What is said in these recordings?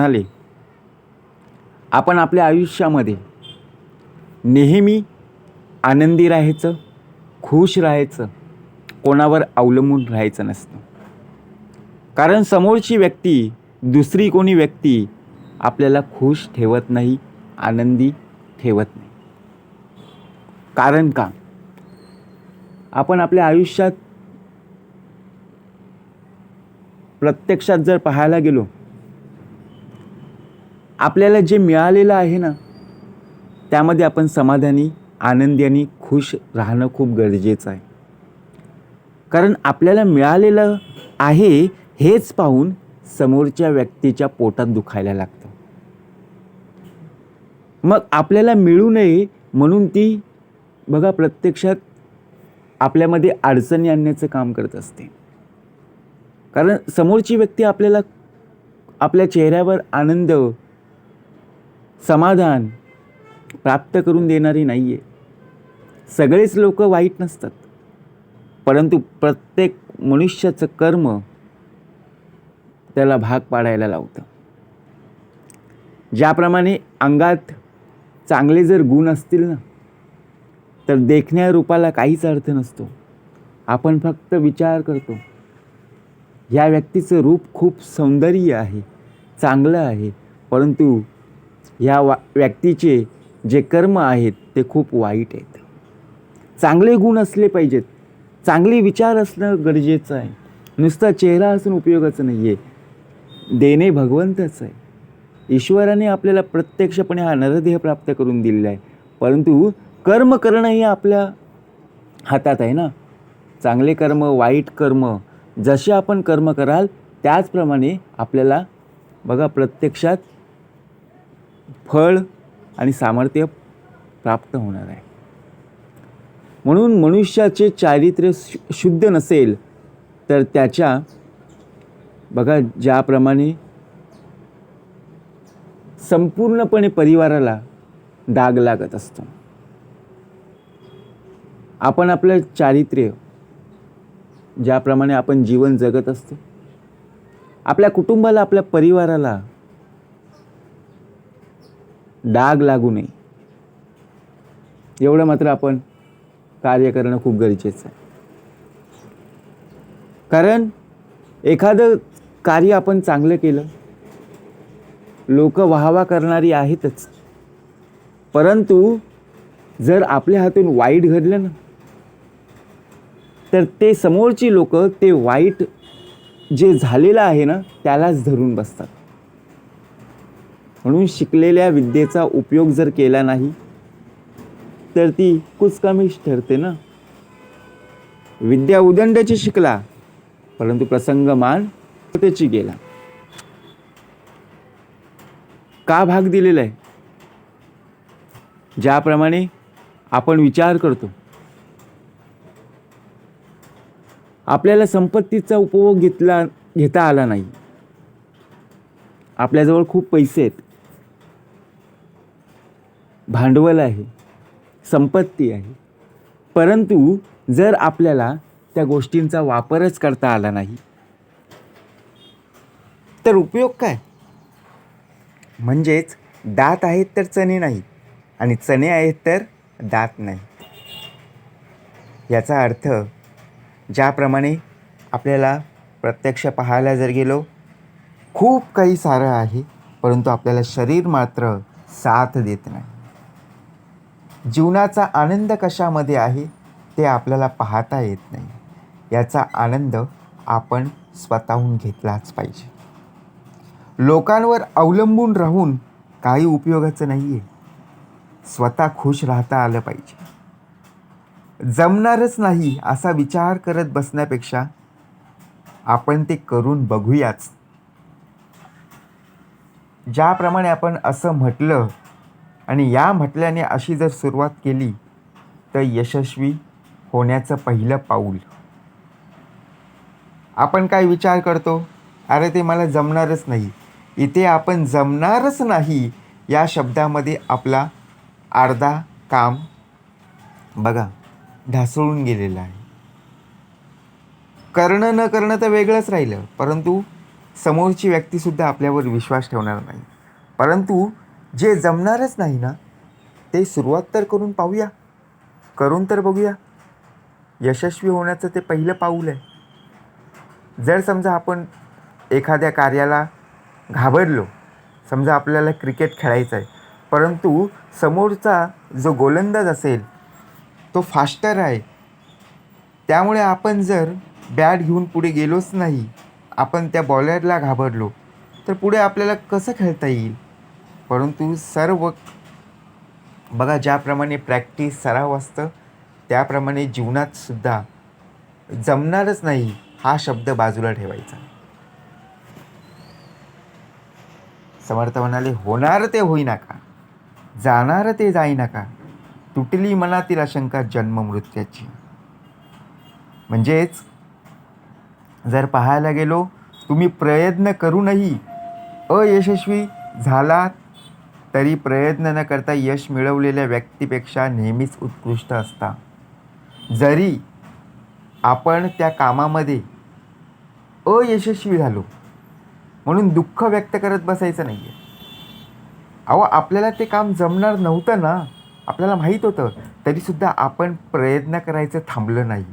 म्हणाले आपण आपल्या आयुष्यामध्ये नेहमी आनंदी राहायचं खुश राहायचं कोणावर अवलंबून राहायचं नसतं. कारण समोरची व्यक्ती दुसरी कोणी व्यक्ती आपल्याला खुश ठेवत नाही आनंदी ठेवत नाही. कारण का? आपण आपल्या आयुष्यात प्रत्यक्षात जर पाहायला गेलो आपल्याला जे मिळालेलं आहे ना त्यामध्ये आपण समाधानी आनंदी आणि खुश राहणं खूप गरजेचं आहे. कारण आपल्याला मिळालेलं आहे हेच पाहून समोरच्या व्यक्तीच्या पोटात दुखायला लागतं. मग आपल्याला मिळू नये म्हणून ती बघा प्रत्यक्षात आपल्यामध्ये अडचणी आणण्याचं काम करत असते. कारण समोरची व्यक्ती आपल्याला आपल्या चेहऱ्यावर आनंद समाधान प्राप्त करून देणारी नाही आहे सगळेच लोक वाईट नसतात. परंतु प्रत्येक मनुष्याचं कर्म त्याला भाग पाडायला लावतं. ज्याप्रमाणे अंगात चांगले जर गुण असतील ना तर देखण्या रूपाला काहीच अर्थ नसतो. आपण फक्त विचार करतो. ह्या व्यक्तीचं रूप खूप सौंदर्य आहे चांगलं आहे परंतु ह्या वा व्यक्तीचे जे कर्म आहेत ते खूप वाईट आहेत. चांगले गुण असले पाहिजेत. चांगले विचार असणं गरजेचं आहे. नुसता चेहरा असून उपयोगाचं नाही आहे देणे भगवंतच आहे. ईश्वराने आपल्याला प्रत्यक्षपणे हा नरदेह प्राप्त करून दिलेला आहे. परंतु कर्म करणं हे आपल्या हातात आहे ना? चांगले कर्म वाईट कर्म जसे आपण कर्म कराल त्याचप्रमाणे आपल्याला बघा प्रत्यक्षात फळ आणि सामर्थ्य प्राप्त होणार आहे. म्हणून मनुष्याचे चारित्र्य शुद्ध नसेल तर त्याच्या बघा ज्याप्रमाणे संपूर्णपणे परिवाराला डाग लागत असतो. आपण आपलं चारित्र्य ज्याप्रमाणे आपण जीवन जगत असतो आपल्या कुटुंबाला आपल्या परिवाराला डाग लागू नये. एवढं मात्र आपण कार्य करणं खूप गरजेचं आहे. कारण एखादं कार्य आपण चांगलं केलं लोक वाहवा करणारी आहेतच. परंतु जर आपल्या हातून वाईट घडलं ना तर ते समोरची लोक ते वाईट जे झालेलं आहे ना त्यालाच धरून बसतात. म्हणून शिकलेल्या विद्येचा उपयोग जर केला नाही तर ती कुचकामीच ठरते ना. विद्या उदंडाची शिकला परंतु प्रसंगमान त्याची गेला. का भाग दिलेला आहे? ज्याप्रमाणे आपण विचार करतो. आपल्याला संपत्तीचा उपभोग घेतला घेता आला नाही. आपल्याजवळ खूप पैसे आहेत. भांडवल आहे संपत्ती आहे. परंतु जर आपल्याला त्या गोष्टींचा वापरच करता आला नाही तर उपयोग काय? म्हणजेच दात आहेत तर चणे नाही आणि चणे आहेत तर दात नाही. याचा अर्थ ज्याप्रमाणे आपल्याला प्रत्यक्ष पाहायला जर गेलो खूप काही सारं आहे परंतु आपल्याला शरीर मात्र साथ देत नाही. जीवनाचा आनंद कशामध्ये आहे ते आपल्याला पाहता येत नाही. याचा आनंद आपण स्वतःहून घेतलाच पाहिजे. लोकांवर अवलंबून राहून काही उपयोगाचं नाही आहे स्वतः खुश राहता आलं पाहिजे. जमणारच नाही असा विचार करत बसण्यापेक्षा आपण ते करून बघूयाच. ज्याप्रमाणे आपण असं म्हटलं आणि या म्हटल्याने अशी जर सुरुवात केली तर यशस्वी होण्याचं पहिलं पाऊल. आपण काय विचार करतो? अरे ते मला जमणारच नाही. इथे आपण जमणारच नाही या शब्दामध्ये आपला अर्धा काम बघा ढासळून गेलेलं आहे. करणं न करणं तर वेगळंच राहिलं परंतु समोरची व्यक्तीसुद्धा आपल्यावर विश्वास ठेवणार नाही. परंतु जे जमणारच नाही ना ते सुरुवात तर करून पाहूया. करून तर बघूया. यशस्वी होण्याचं ते पहिलं पाऊल आहे. जर समजा आपण एखाद्या कार्याला घाबरलो समजा आपल्याला क्रिकेट खेळायचं आहे परंतु समोरचा जो गोलंदाज असेल तो फास्टर आहे. त्यामुळे आपण जर बॅट घेऊन पुढे गेलोच नाही आपण त्या बॉलरला घाबरलो तर पुढे आपल्याला कसं खेळता येईल? परंतु सर्व बघा ज्याप्रमाणे प्रॅक्टिस सराव असतं त्याप्रमाणे जीवनातसुद्धा जमणारच नाही हा शब्द बाजूला ठेवायचा. समर्थ म्हणाले होणार ते होईनाका जाणार ते जाई नका. तुटली मनातील आशंका जन्म मृत्याची. म्हणजेच जर पाहायला गेलो तुम्ही प्रयत्न करूनही अयशस्वी झालात तरी प्रयत्न न करता यश मिळवलेल्या व्यक्तीपेक्षा नेहमीच उत्कृष्ट असता. जरी आपण त्या कामामध्ये अयशस्वी झालो म्हणून दुःख व्यक्त करत बसायचं नाही आहे अहो आपल्याला ते काम जमणार नव्हतं ना आपल्याला माहीत होतं तरीसुद्धा आपण प्रयत्न करायचं थांबलं नाही.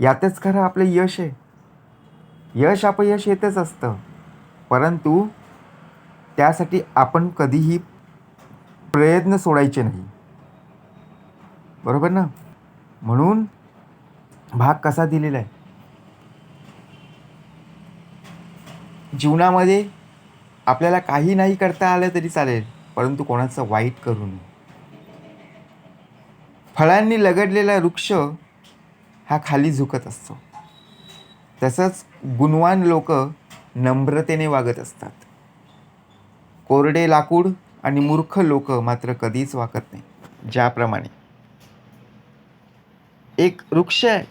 यातच खरं आपलं यश आहे. यश अपयश येतच असतं. परंतु त्यासाठी आपण कधीही प्रयत्न सोडायचे नाही. बरोबर ना? म्हणून भाग कसा दिलेला आहे? जीवनामध्ये आपल्याला काही नाही करता आलं तरी चालेल परंतु कोणाचं वाईट करू नये. फळांनी लगडलेला वृक्ष हा खाली झुकत असतो. तसंच गुणवान लोक नम्रतेने वागत असतात. कोरडे लाकूड आणि मूर्ख लोक मात्र कधीच वाकत नाही. ज्याप्रमाणे एक वृक्ष आहे.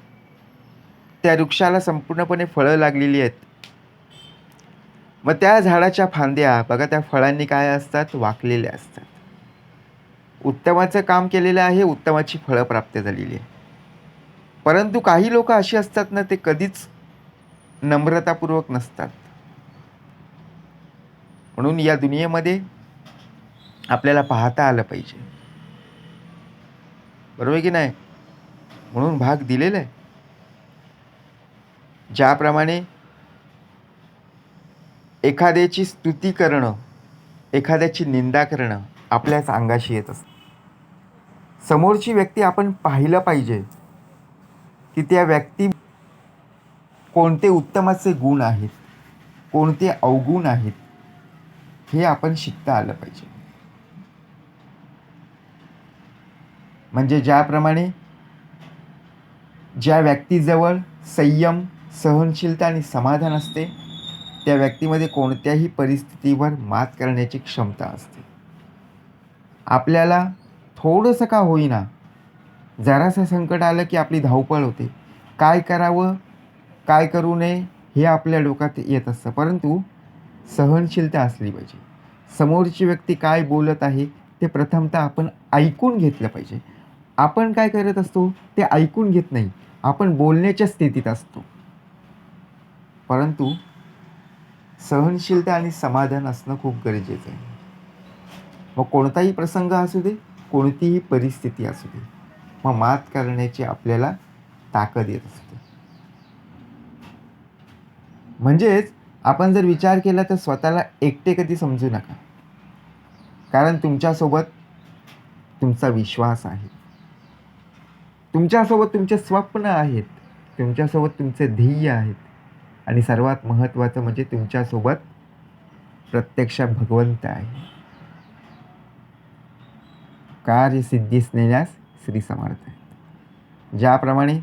त्या वृक्षाला संपूर्णपणे फळं लागलेली आहेत. मग त्या झाडाच्या फांद्या बघा त्या फळांनी काय असतात? वाकलेल्या असतात. उत्तमाचं काम केलेलं आहे उत्तमाची फळं प्राप्त झालेली आहे परंतु काही लोक अशी असतात ना ते कधीच नम्रतापूर्वक नसतात. म्हणून या दुनियेमध्ये आपल्याला पाहता आलं पाहिजे. बरोबर की नाही? म्हणून भाग दिलेला आहे. ज्याप्रमाणे एखाद्याची स्तुती करणं एखाद्याची निंदा करणं आपल्याच अंगाशी येत असतं. समोरची व्यक्ती आपण पाहिलं पाहिजे की त्या व्यक्ती कोणते उत्तमाचे गुण आहेत कोणते अवगुण आहेत हे आपण शिकता आलं पाहिजे. म्हणजे ज्याप्रमाणे ज्या व्यक्तीजवळ संयम सहनशीलता आणि समाधान असते त्या व्यक्तीमध्ये कोणत्याही परिस्थितीवर मात करण्याची क्षमता असते. आपल्याला थोडंसं का होईना जरासं संकट आलं की आपली धावपळ होते. काय करावं काय करू नये हे आपल्या डोक्यात येत असतं. परंतु सहनशीलता असली पाहिजे. समोरची व्यक्ती काय बोलत आहे ते प्रथमतः आपण ऐकून घेतलं पाहिजे. आपण काय करत असतो ते ऐकून घेत नाही. आपण बोलण्याच्या स्थितीत असतो. परंतु सहनशीलता आणि समाधान असणं खूप गरजेचं आहे. मग कोणताही प्रसंग असू दे कोणतीही परिस्थिती असू दे मग मात करण्याची आपल्याला ताकद येत असते. म्हणजेच आपण जर विचार केला तर स्वतःला एकटे कधी समजू नका. कारण तुमच्यासोबत तुमचा विश्वास आहे. तुमच्यासोबत तुमचे स्वप्न आहेत. तुमच्यासोबत तुमचे ध्येय आहेत. आणि सर्वात महत्त्वाचं म्हणजे तुमच्यासोबत प्रत्यक्ष भगवंत आहे. कार्यसिद्धीस नेण्यास श्री समर्थ आहेत. ज्याप्रमाणे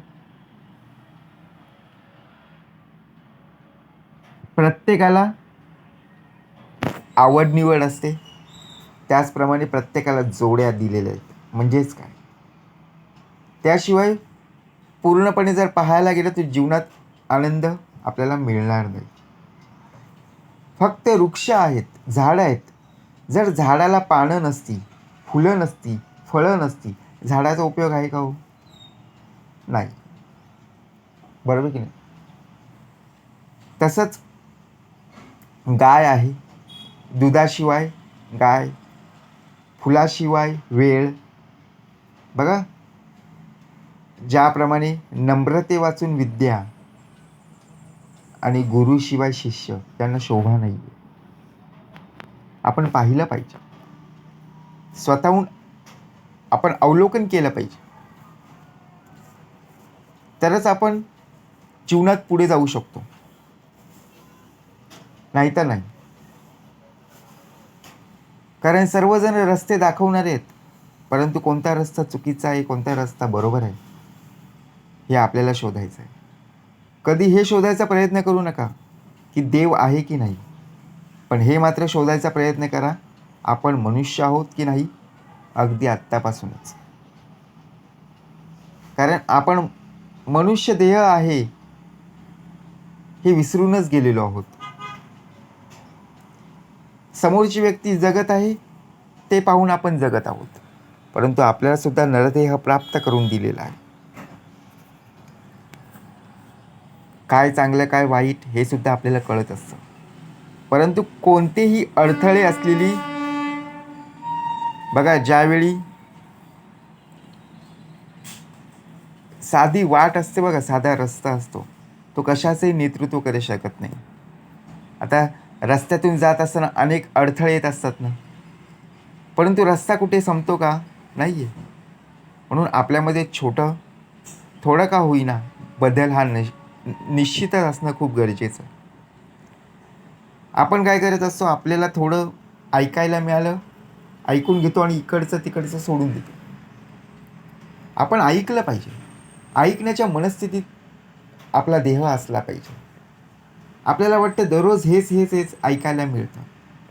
प्रत्येकाला आवड निवड असते. त्याचप्रमाणे प्रत्येकाला जोड्या दिलेल्या आहेत. म्हणजेच काय? त्याशिवाय पूर्णपणे जर पाहायला गेलं तर जीवनात आनंद आपल्याला मिळणार नाही. फक्त वृक्ष आहेत झाडं आहेत. जर झाडाला पानं नसती फुलं नसती फळं नसती झाडाचा उपयोग आहे का हो? नाही. बरोबर की नाही? तसंच गाय आहे दुधाशिवाय गाय फुलाशिवाय वेळ. बघा ज्याप्रमाणे नम्रते वाचून विद्या आणि गुरुशिवाय शिष्य त्यांना शोभा नाही आहे आपण पाहिलं पाहिजे. स्वतःहून आपण अवलोकन केलं पाहिजे. तरच आपण जीवनात पुढे जाऊ शकतो. नाही तर नाही. कारण सर्वजण रस्ते दाखवणार आहेत. परंतु कोणता रस्ता चुकीचा आहे कोणता रस्ता बरोबर आहे हे आपल्याला शोधायचं आहे. कधी हे शोधायचा प्रयत्न करू नका की देव आहे की नाही. पण हे मात्र शोधायचा प्रयत्न करा आपण मनुष्य आहोत की नाही अगदी आत्तापासूनच. कारण आपण मनुष्य देह आहे हे विसरूनच गेलेलो आहोत. समोरची व्यक्ती जगत आहे ते पाहून आपण जगत आहोत. परंतु आपल्यालासुद्धा नरदेह प्राप्त करून दिलेला आहे. काय चांगलं काय वाईट हे सुद्धा आपल्याला कळत असतं. परंतु कोणतेही अडथळे असलेली बघा ज्यावेळी साधी वाट असते बघा साधा रस्ता असतो तो कशाचंही नेतृत्व करू शकत नाही. आता रस्त्यातून जात असताना अनेक अडथळे येत असतात ना. परंतु रस्ता कुठे संपतो का? नाही आहे म्हणून आपल्यामध्ये छोटं थोडं का होईना बदल हा नि निश्चितच असणं खूप गरजेचं. आपण काय करत असतो आपल्याला थोडं ऐकायला मिळालं ऐकून घेतो आणि इकडचं तिकडचं सोडून देतो. आपण ऐकलं पाहिजे. ऐकण्याच्या मनस्थितीत आपला देह असला पाहिजे. आपल्याला वाटतं दररोज हेच हेच हेच ऐकायला मिळतं.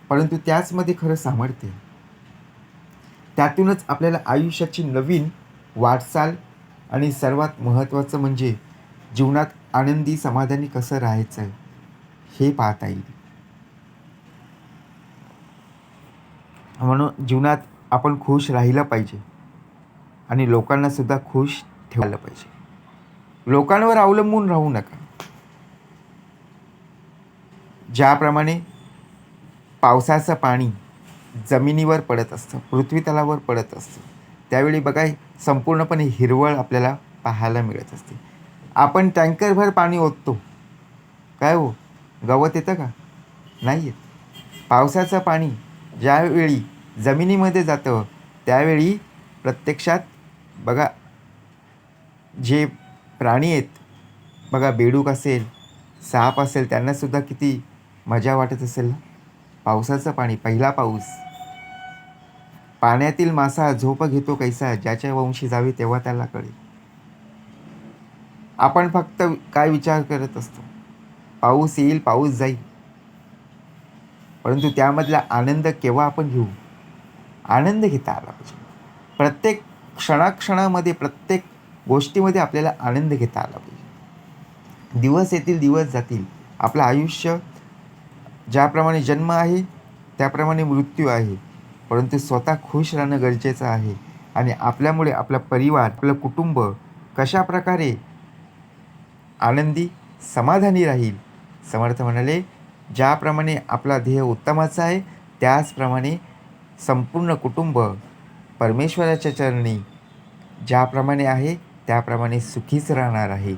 परंतु त्याचमध्ये खरं सामर्थ्य त्यातूनच आपल्याला आयुष्याची नवीन वाटचाल आणि सर्वात महत्त्वाचं म्हणजे जीवनात आनंदी समाधानी कसं राहायचं आहे हे पाहता येईल. म्हणून जीवनात आपण खुश राहिलं पाहिजे आणि लोकांनासुद्धा खुश ठेवायला पाहिजे. लोकांवर अवलंबून राहू नका. ज्याप्रमाणे पावसाचं पाणी जमिनीवर पडत असतं पृथ्वीतलावर पडत असतं त्यावेळी बघा संपूर्णपणे हिरवळ आपल्याला पाहायला मिळत असते. आपण टँकरभर पाणी ओततो. काय हो? गवत येतं का? नाही येत. पावसाचं पाणी ज्यावेळी जमिनीमध्ये जातं त्यावेळी प्रत्यक्षात बघा जे प्राणी आहेत बघा बेडूक असेल साप असेल त्यांनासुद्धा किती मजा वाटत असेल ना? पावसाचं पाणी पहिला पाऊस. पाण्यातील मासा झोप घेतो कैसा ज्याच्या वंशी जावे तेव्हा त्याला कळेल. आपण फक्त काय विचार करत असतो? पाऊस येईल पाऊस जाईल. परंतु त्यामधला आनंद केव्हा आपण घेऊ? आनंद घेता आला पाहिजे. प्रत्येक क्षणाक्षणामध्ये प्रत्येक गोष्टीमध्ये आपल्याला आनंद घेता आला पाहिजे. दिवस येतील दिवस जातील. आपलं आयुष्य ज्याप्रमाणे जन्म आहे त्याप्रमाणे मृत्यू आहे. परंतु स्वतः खुश राहणं गरजेचं आहे. आणि आपल्यामुळे आपला परिवार आपलं कुटुंब कशा प्रकारे आनंदी समाधानी राहील? समर्थ म्हणाले ज्याप्रमाणे आपला ध्येय उत्तमाचा आहे त्याचप्रमाणे संपूर्ण कुटुंब परमेश्वराच्या चरणी ज्याप्रमाणे आहे त्याप्रमाणे सुखीच राहणार आहे.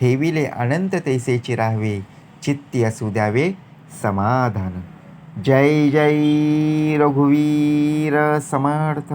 ठेविले अनंत तैसेची राहावे चित्ती असू द्यावे. समाधान. जय जय रघुवीर समर्थ.